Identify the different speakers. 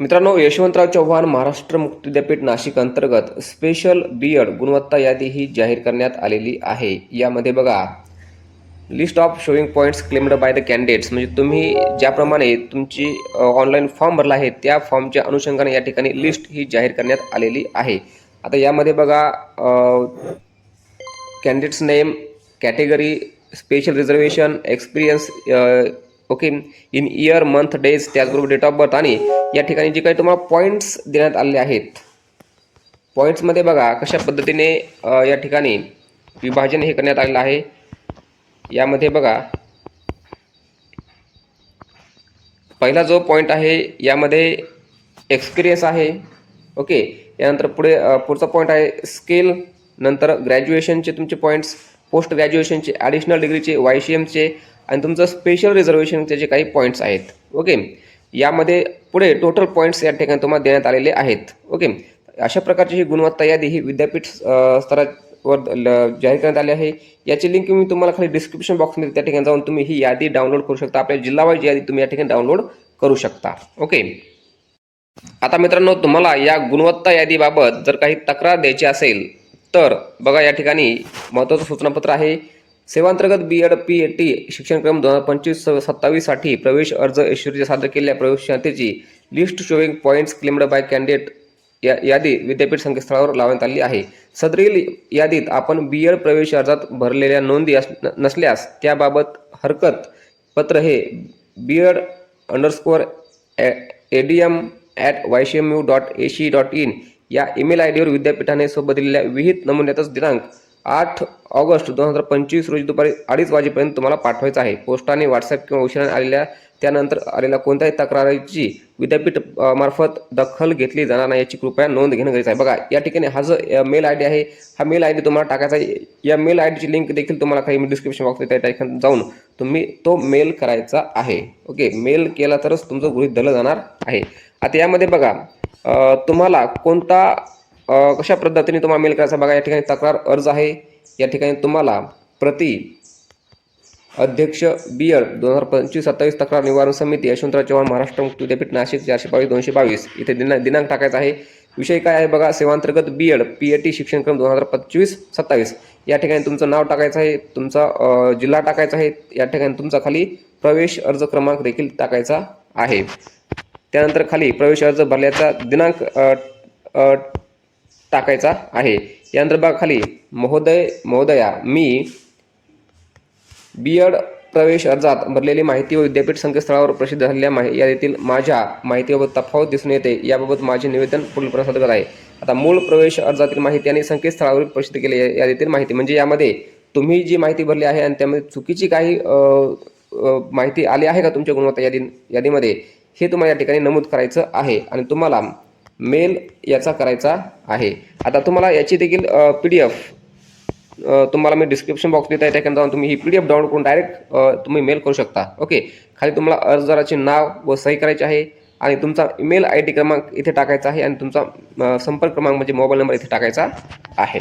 Speaker 1: मित्रांनो यशवंतराव चव्हाण महाराष्ट्र मुक्त विद्यापीठ नाशिक अंतर्गत स्पेशल बी गुणवत्ता यादी ही जाहीर करण्यात आलेली आहे. यामध्ये बघा list of showing points claimed by the candidates म्हणजे तुम्ही ज्याप्रमाणे तुमची ऑनलाईन फॉर्म भरला आहे त्या फॉर्मच्या अनुषंगाने या ठिकाणी लिस्ट ही जाहीर करण्यात आलेली आहे. आता यामध्ये बघा candidates name category special reservation experience okay in year month days त्याचबरोबर डेट ऑफ बर्थ आणि या ठिकाणी जे काही तुम्हाला पॉईंट्स देण्यात आलेले आहेत पॉईंट्समध्ये बघा कशा पद्धतीने या ठिकाणी विभाजन हे करण्यात आलेलं आहे. यामध्ये बघा पहिला जो पॉईंट आहे यामध्ये एक्सपिरियन्स आहे. ओके यानंतर पुढे पुढचा पॉईंट आहे स्किल नंतर ग्रॅज्युएशनचे तुमचे पॉईंट्स पोस्ट ग्रॅज्युएशनचे ॲडिशनल डिग्रीचे वाय सी एमचे आणि तुमचं स्पेशल रिझर्वेशनचे जे काही पॉईंट्स आहेत. ओके यामध्ये पुढे टोटल पॉईंट्स या ठिकाणी तुम्हाला देण्यात आलेले आहेत. ओके अशा प्रकारची ही गुणवत्ता यादी ही विद्यापीठ स्तरावर ल- जाहीर करण्यात आली आहे. याची लिंक मी तुम्हाला खाली डिस्क्रिप्शन बॉक्समध्ये त्या ठिकाणी जाऊन तुम्ही ही यादी डाउनलोड करू शकता. आपल्या जिल्हावाईज यादी तुम्ही या ठिकाणी डाउनलोड करू शकता. ओके आता मित्रांनो तुम्हाला या गुणवत्ता यादीबाबत जर काही तक्रार द्यायची असेल तर बघा या ठिकाणी महत्त्वाचं सूचनापत्र आहे. सेवांतर्गत B Ed P A T शिक्षणक्रम दोन हजार पंचवीस सत्तावीससाठी प्रवेश अर्ज ऐश्वर्य सादर केलेल्या प्रवेशांतीची list showing points claimed by candidate या यादी विद्यापीठ संकेतस्थळावर लावण्यात आली आहे. सदरील यादीत आपण बी एड प्रवेश अर्जात भरलेल्या नोंदी अस न- नसल्यास त्याबाबत हरकत पत्र हे B Ed underscore A D M at Y C M U dot A C dot in या ईमेल आय डीवर विद्यापीठाने सोबत दिलेल्या विहित नमुन्यातच दिनांक आठ ऑगस्ट दोन हजार पंचवीस रोजी दुपारी अडीच वाजेपर्यंत तुम्हाला पाठवायचं आहे. पोस्टाने व्हॉट्सअप किंवा उशिराने आलेल्या त्यानंतर आलेल्या कोणत्याही तक्रारीची विद्यापीठ मार्फत दखल घेतली जाणार नाही याची कृपया नोंद घेणं गरजेचं आहे. बघा या ठिकाणी हा जो मेल आय डी आहे हा मेल आय डी तुम्हाला टाकायचा आहे. या मेल आय डीची लिंक देखील तुम्हाला काही डिस्क्रिप्शन बॉक्समध्ये त्या ठिकाणी जाऊन तुम्ही तो मेल करायचा आहे. ओके मेल केला तरच तुमचं गृहित धरलं जाणार आहे. आता यामध्ये बघा तुम्हाला कोणता कशा पद्धतीने तुम्हाला मेल करायचा? बघा या ठिकाणी तक्रार अर्ज आहे. या ठिकाणी तुम्हाला प्रति अध्यक्ष बी एड दोन हजार पंचवीस सत्तावीस तक्रार निवारण समिती यशवंतराव चव्हाण महाराष्ट्र मुक्त विद्यापीठ नाशिक चारशे बावीस दोनशे बावीस इथे दिना दिनांक टाकायचा आहे. विषय काय आहे बघा सेवांतर्गत B Ed P A T शिक्षणक्रम दोन हजार पंचवीस सत्तावीस. या ठिकाणी तुमचं नाव टाकायचं आहे तुमचा जिल्हा टाकायचा आहे या ठिकाणी तुमचा खाली प्रवेश अर्ज क्रमांक देखील टाकायचा आहे. त्यानंतर खाली प्रवेश अर्ज भरल्याचा दिनांक टाकायचा आहे. यानंतर बघा खाली महोदय महोदया मी बी एड प्रवेश अर्जात भरलेली माहिती व विद्यापीठ संकेतस्थळावर प्रसिद्ध झालेल्या माहि यादीतील माझ्या माहितीबाबत तफावत दिसून येते. याबाबत माझे निवेदन पुढील प्रसाद करत आहे. आता मूळ प्रवेश अर्जातील माहिती आणि संकेतस्थळावर प्रसिद्ध केली यादीतील माहिती म्हणजे यामध्ये तुम्ही जी माहिती भरली आहे आणि त्यामध्ये चुकीची काही माहिती आली आहे का तुमच्या गुणवत्ता यादी यादीमध्ये? हे तुम्हाला या ठिकाणी नमूद करायचं आहे आणि तुम्हाला मेल याचा करायचा आहे. आता तुम्हाला याची देखील पी डी एफ तुम्हाला मी डिस्क्रिप्शन बॉक्स देत आहे त्याकडे जाऊन तुम्ही ही पी डी एफ डाउनलोड करून डायरेक्ट तुम्ही मेल करू शकता. ओके खाली तुम्हाला अर्जदाराचे नाव व सही करायचे आहे आणि तुमचा ईमेल आय डी क्रमांक इथे टाकायचा आहे आणि तुमचा संपर्क क्रमांक म्हणजे मोबाईल नंबर इथे टाकायचा आहे.